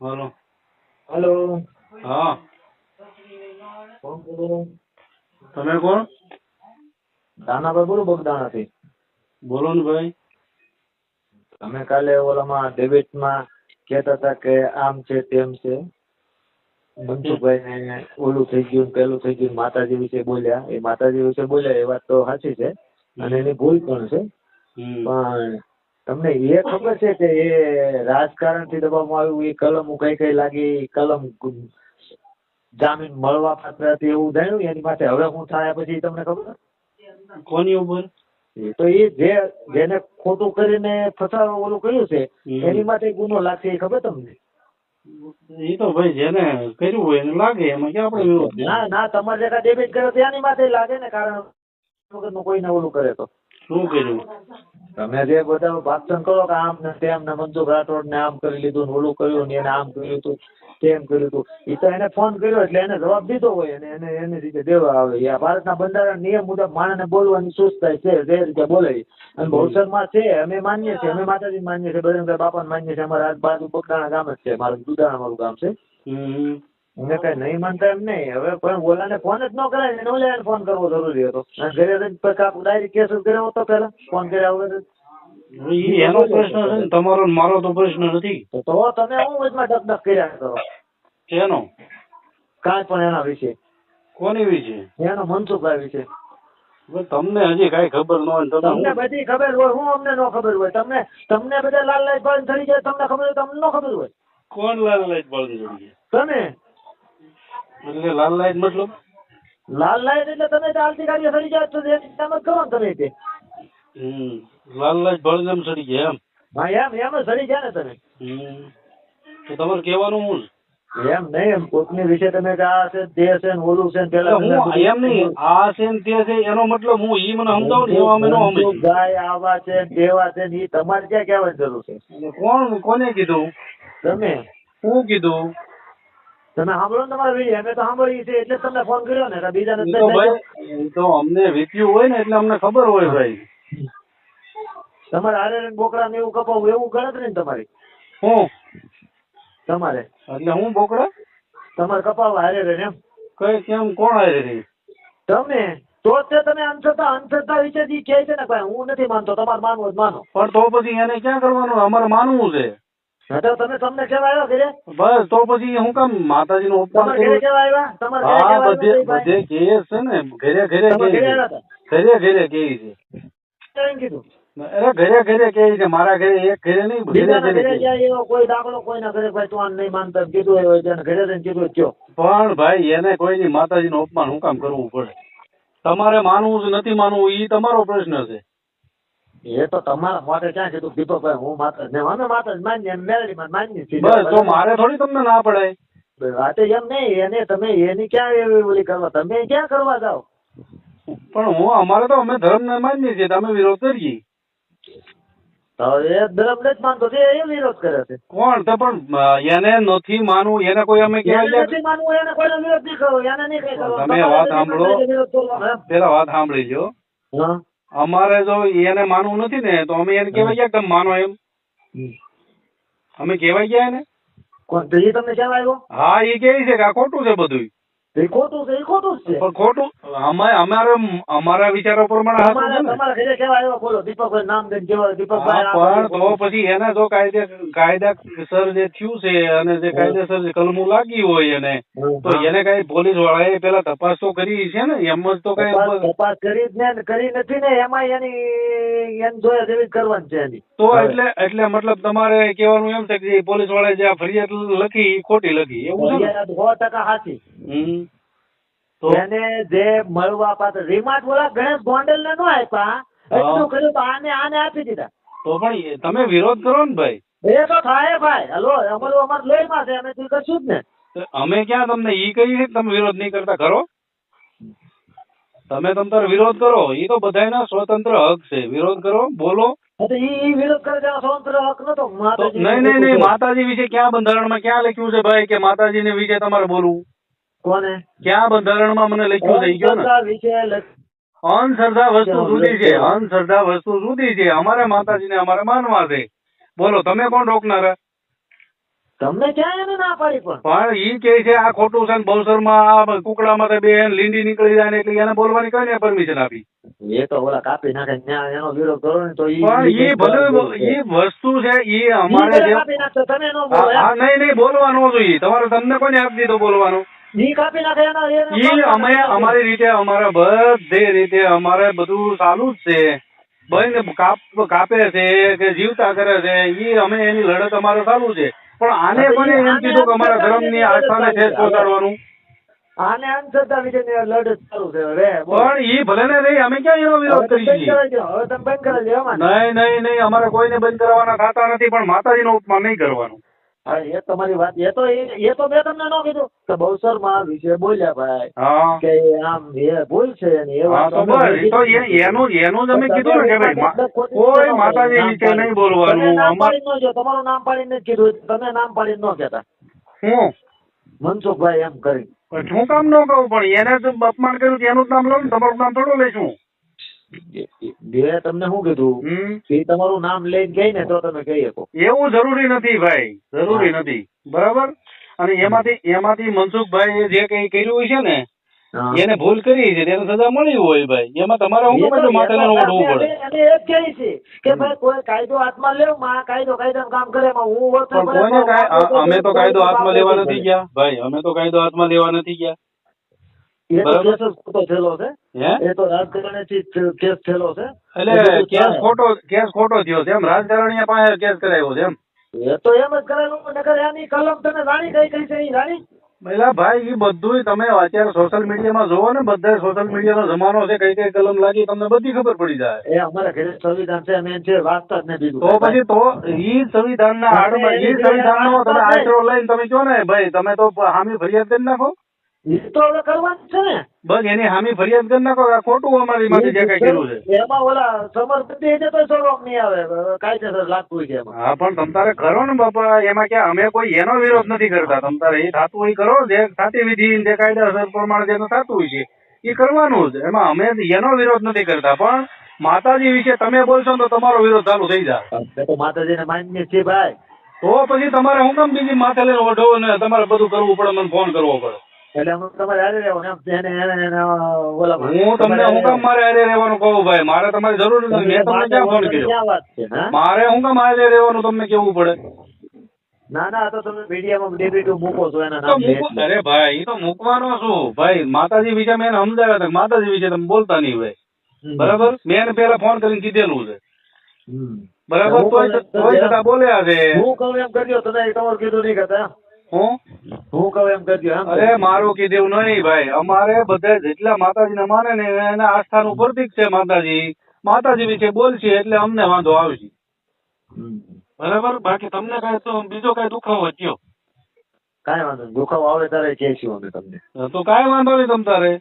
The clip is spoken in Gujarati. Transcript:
Hello hello. હા. કોણ બોલો? તમે કોણ? દાનાભાઈ બોલો બગદાણાથી. બોલો ને ભાઈ. તમે કાલે ઓલામાં ડેબિટમાં કહેતા હતા કે આમ છે તેમ છે. મનસુખભાઈ ને ઓલું થઈ ગયું પેલું થઈ ગયું માતાજી વિશે બોલ્યા. એ માતાજી વિશે બોલ્યા એ વાત તો સાચી છે. અને એની ભૂલ પણ છે. પણ તમને એ ખબર છે કે એ રાજકારણથી દબાવવામાં આવ્યું એ કલમ કઈ કઈ લાગી એ કલમ જામીન મળવા પાત્ર હતી એવું જાણ્યું એની માટે હવે હું થાય પછી તમને ખબર? કોની ઉપર? તો એ જે જેને ખોટું કરીને ફસાવા ઓલું કર્યું છે એની માટે ગુનો લાગશે એ ખબર તમને? એ તો ભાઈ જેને કર્યું હોય એને લાગે એમાં કે આપણે ના ના તમારે જેટલા ડેબિટ કર્યો ત્યાંની એની માટે લાગે ને કારણ વગરનું કોઈને ઓલું કરે તો. શું કર્યું? તમે જે બધા ભાષણ કરો કે આમ ને તેમ ને મનસુખ રાઠોડ ને આમ કરી લીધું ને ઓલું કર્યું ને એને આમ કર્યું હતું તેમ કર્યું હતું એ તો એને ફોન કર્યો એટલે એને જવાબ દીધો હોય અને એને એની રીતે દેવા આવે. આ ભારતના બંધારણ નિયમ મુજબ માણસને બોલવાની સુસ્તાઈ છે જે રીતે બોલે. અને ભવસરમાં છે અમે માનીએ છીએ અમે માતાજી માનીએ છીએ બજરંગભાઈ બાપાને માનીએ છીએ અમારા બાજુ પકડાણા ગામ જ છે મારું દુદાણા મારું ગામ છે. અમે કઈ નહીં માનતા એમ નહીં. હવે પણ ઓલાને ફોન જ ન કરાય એને ઓલાને ફોન કરવો જરૂરી હતો. અને ઘરે રહીને પછી ડાયરી કેસ કર્યો હતો પેલા ફોન કર્યા વગર. એનો પ્રશ્ન છે ને તમારો મારો તો પ્રશ્ન નથી. તો તમે હું વચમાં ડગડગ કર્યા કરો. એનો કાંઈ પણ એના વિશે. કોની વિશે? એનો મનસુખભાઈ વિશે. તમને હજી કાંઈ ખબર ન હોય ને તમને બધી ખબર હોય હું અમને ન ખબર હોય. તમને તમને બધા લાલ લાલ પાણી થઈ જાય તમને ખબર હોય તમને ન ખબર હોય. કોણ લાલ લાઈટ થઈ જાય તમે? એટલે લાલ લાઈટ મતલબ? લાલ લાઈટ એટલે તમે ચાલતી ગાડીઓ સડી જાય તો એમ જ કરો ને તમે તે? હમ લાલ લાઈટ બળી એમ સડી જાય એમ? હા એમ એમ સડી જાય ને તમે. હમ તો તમારે કહેવાનું હું એમ નહીં એમ કોકની વિશે તમે કે આ છે તે છે ને ઓલું છે ને પેલા એમ નહીં આ છે ને તે છે એનો મતલબ હું ઈ મને સમજાવું ને એવા અમે નો સમજી ગાય આવા છે તેવા છે ને ઈ તમારે ક્યાં કહેવાની જરૂર છે? કોણ કોને કીધું? તમે? શું કીધું? તમે સાંભળો ને તમારા વીડિયો અમે તો સાંભળીએ છીએ એટલે તમને ફોન કર્યો ને બીજાને તો અમને વીત્યું હોય ને એટલે અમને ખબર હોય ભાઈ. તમારે આરે બોકડા ને એવું કપાવું એવું ગણતરી ને તમારી? હું? તમારે? એટલે હું બોકડા તમારે કપાવવા હારે રે એમ? કઈ કેમ કોણ હારે રહી? તમે? તો તે તમે અંધશ્રદ્ધા અંધશ્રદ્ધા વિશે જે કહે છે ને ભાઈ હું નથી માનતો તમારે માનવું જ માનો. પણ તો પછી એને ક્યાં કરવાનું? અમારે માનવું છે. તો તમે તમને કેવા આવ્યા ઘરે. બસ તો પછી હું કામ માતાજી નું અપમાન ઘરે કેવા આવ્યા? તમારે ઘરે બધે બધે કે છે ને ઘરે ઘરે ઘરે ઘરે કે છે? કીધું? અરે ઘરે ઘરે કે છે? મારા ઘરે એક ઘરે નહીં ઘરે ઘરે જાય એવો કોઈ દાખલો કોઈના ઘરે ભાઈ તું આને નહીં માનતા કીધું હોય તેને ઘરે રહીને કીધું કયો. પણ ભાઈ એને કોઈની માતાજી નું અપમાન હું કામ કરવું પડે? તમારે માનવું નથી માનવું એ તમારો પ્રશ્ન છે. એ તો તમારા માટે ક્યાં કીધું? દીપકભાઈ હું માત્ર ને અમે માત્ર માન્ય અમે મેલડીમાં માનીએ છીએ. બસ તો મારે થોડી તમને ના પડાય. વાત એમ નહીં એને તમે એની ક્યાં એવી ઓલી કરવા? તમે ક્યાં કરવા જાઓ? પણ હું અમારે તો અમે ધર્મ ને માન્ય છીએ તમે વિરોધ કરીએ. તો એ ધર્મ જ માનતો છે એ વિરોધ કરે છે. કોણ? તો પણ એને નથી માનવું એને કોઈ અમે કહેવાય નથી માનવું એને કોઈ વિરોધ નહીં કરવો એને નહીં કઈ કરવો. તમે વાત સાંભળો. પેલા વાત સાંભળી લ્યો. હા. અમારે જો એને માનવું નથી ને તો અમે એને કહેવાય ગયા કેમ તમે માનો એમ. અમે કહેવાય ગયા એને? કોણ તો એ તમને આવ્યો? હા એ કે છે કે આ ખોટું છે બધું એ ખોટું છે એ ખોટું જ છે. પણ ખોટું? અમે અમારે અમારા વિચારો પ્રમાણે હાચું ને તમારા ઘરે કેવા આવ્યો? બોલો દીપકભાઈ નામ દઈને કેવા દીપકભાઈ પણ તો પછી એને જો કાયદે કાયદાસર જે થયું છે અને જે કાયદેસર જે કલમું લાગી હોય એને તો એને કઈ પોલીસ વાળાએ પેલા તપાસ તો કરી છે ને? એમ જ તો કઈ તપાસ કરી જ ને કરી નથી ને એમાં એની એમ જોયા જેવી કરવાની છે એની. તો એટલે એટલે મતલબ તમારે કહેવાનું એમ છે કે પોલીસ વાળાએ જે આ ફરિયાદ લખી ખોટી લખી એવું છે સો ટકા સાચી. હમ. તો એને જે મળવા પાત્ર રીમાટ બોલા ગણેશ ગોંડલ ને નો આપ્યા એટલું કર્યું? તો આને આને આપી દીધા. તો પણ તમે વિરોધ કરો ને ભાઈ. એ તો થાય ભાઈ. હલો અમારું અમાર લોહીમાં છે અમે તું કશું જ ને. અમે ક્યાં તમને ઈ કહી છે તમે વિરોધ નહીં કરતા? કરો તમે તમ તાર વિરોધ કરો. એ તો બધાના સ્વતંત્ર હક છે. વિરોધ કરો બોલો. નહીં નહીં માતાજી વિશે ક્યાં બંધારણમાં ક્યાં લખ્યું છે ભાઈ કે માતાજી ને વિશે તમારે બોલવું? કોને? ક્યાં બંધારણમાં મને લખ્યું થઈ કયો ને? વિશે અંધશ્રદ્ધા વસ્તુ જુદી છે અંધશ્રદ્ધા વસ્તુ જુદી છે. અમારે માતાજીને અમારે માનવા છે બોલો તમે કોણ રોકનારા? તમને ક્યાં એને ના પાડી પણ. પણ ઈ કે છે આ ખોટું છે બહુસરમાં આ કુકડામાં બે લીંડી નીકળી જાય ને એટલે એને બોલવાની કઈ પરમિશન આપી? એ તો ઓલા કાપી નાખે એનો વિરોધ કરો ને તો ઈ પણ ઈ ભલે ઈ વસ્તુ છે ઈ અમારે જે કાપી નાખશે તમે નો બોલો હા, નહીં નહીં બોલવાનું જોઈએ. તમારે તમને કોને આપી દીધો બોલવાનું? ઈ કાપી નાખે એનો એનો ઈ અમે અમારી રીતે અમારે બધે રીતે અમારે બધું ચાલુ જ છે. બંધ કાપ કાપે છે કે જીવતા કરે છે ઈ અમે એની લડત અમારે ચાલુ છે. પણ આને ઈ એમ કીધું કે અમારા ધર્મની આસ્થાને ઠેસ પહોંચાડવાનું આને અંધશ્રદ્ધા વિશે લડત ચાલુ છે. હવે પણ ઈ ભલે ને નહીં અમે ક્યાં એનો વિરોધ બંધ છીએ હવે તમે બંધ કરાવી નહીં નહીં નહીં અમારે કોઈને બંધ કરવાના થતા નથી પણ માતાજીનો ઉપમા નહીં કરવાનું. હા, એ તમારી વાત એ તો એ તો મેં તમને ન કીધું કે બહુસરમાં વિશે બોલ્યા ભાઈ. કે આમ એ ભૂલ છે ને એ વાત તો એનું એનું જ અમે કીધું ને કે ભાઈ કોઈ માતાજી વિશે નહીં બોલવાનું અમારું જો તમારું નામ પાડીને કીધું તમે નામ પાડીને ન કહેતા. હું? મનસુખભાઈ એમ કરી શું હું કામ ન કહું પણ એને અપમાન કર્યું એનું જ નામ લઉં ને તમારું નામ થોડું લઈશું. બે તમને શું કીધું? એ તમારું નામ લઈને ગઈ ને તો તમે કહી શકો. એવું જરૂરી નથી ભાઈ જરૂરી નથી. બરાબર? અને એમાંથી એમાંથી મનસુખભાઈ જે કઈ કર્યું છે ને એને ભૂલ કરી છે તેને સજા મળી હોય ભાઈ. એમાં તમારે બધું માથે એ ઓઢવું પડે એ જ કહીએ છીએ કે ભાઈ કોઈ કાયદો હાથમાં લેવમાં કાયદો કાયદાનું કામ કરે માં હું કોઈને અમે તો કાયદો હાથમાં લેવા નથી ગયા. ભાઈ અમે તો કાયદો હાથમાં લેવા નથી ગયા. એ તો કેસ જ ખોટો થયેલો છે. એ તો રાજકારણથી કેસ થયેલો છે. એટલે કેસ ખોટો કેસ ખોટો થયો છે એમ. રાજકારણીએ પાસે કેસ કરાવ્યો છે એમ. એ તો એમ જ નકર એની કલમ તમે જાણી કઈ કઈ છે જાણી? પેલા ભાઈ એ બધું તમે અત્યારે સોશિયલ મીડિયામાં જોવો ને બધા સોશિયલ મીડિયાનો જમાનો છે કઈ કઈ કલમ લાગી તમને બધી ખબર પડી જાય. એ અમારા ઘરે સંવિધાન છે અમે છે વાંચતા જ બીજું તો પછી તો ઈ સંવિધાનના આડમાં ઈ સંવિધાનનો તમે આશરો લઈને તમે કહો ને ભાઈ તમે તો હામી ફરિયાદ કરી નાખો. એ તો હવે કરવાનું છે ને. બસ એની હામી ફરિયાદ કરી નાખો આ ખોટું અમારી માટે જે કઈ કર્યું છે. એમાં ઓલા સમર્પિત છે તો સળવામ નહીં આવે. કાયદેસર લાગતું છે એમાં. હા પણ તમ તારે કરો ને બાપા એમાં ક્યાં અમે કોઈ એનો વિરોધ નથી કરતા. તમ તારે એ થતું હોય કરો જે સાચી વિધિ જે કાયદાસર પ્રમાણે જેનું થતું હોય છે એ કરવાનું જ. એમાં અમે એનો વિરોધ નથી કરતા. પણ માતાજી વિશે તમે બોલશો ને તો તમારો વિરોધ ચાલુ થઈ જાય. માતાજીને માન્ય છે ભાઈ. તો પછી તમારે હું કેમ બીજી માથે લઈને ઓઢો ને તમારે બધું કરવું પડે મને ફોન કરવો પડે. એટલે અમે તમારે હારે રહેવાનું એમ એને એને એને ઓલા હું તમને હું કામ મારે હારે રહેવાનું કહું ભાઈ? મારે તમારી જરૂર નથી. મેં તમને ક્યાં ફોન કર્યો? ક્યાં વાત છે હા? મારે હું કામ હારે રહેવાનું તમને કેવું પડે? ના ના તો તમે મીડિયામાં મૂકો છો એના નામ. અરે ભાઈ એ તો મૂકવાનો શું ભાઈ માતાજી વિશે મેં સમજાવ્યા હતા. માતાજી વિશે તમે બોલતા નહીં ભાઈ બરાબર? મેં પેલા ફોન કરીને કીધેલું છે. બરાબર? તોય તોય છતાં બોલ્યા છે. હું કહું એમ કર્યો તમે તમારું કીધું નહીં કરતા. હું? હું કહું એમ કરજો અરે મારું કીધું નહીં ભાઈ. અમારે બધા જેટલા માતાજીને માને ને એના આસ્થાનું પ્રતિક છે માતાજી. માતાજી વિશે બોલશે એટલે અમને વાંધો આવશે. બરાબર? બાકી તમને કઈ તો બીજો કઈ દુખાવો થયો. કાંઈ વાંધો દુખાવો આવે ત્યારે કહેશું અમે તમને. તો કાંઈ વાંધો નહીં તમ તારે.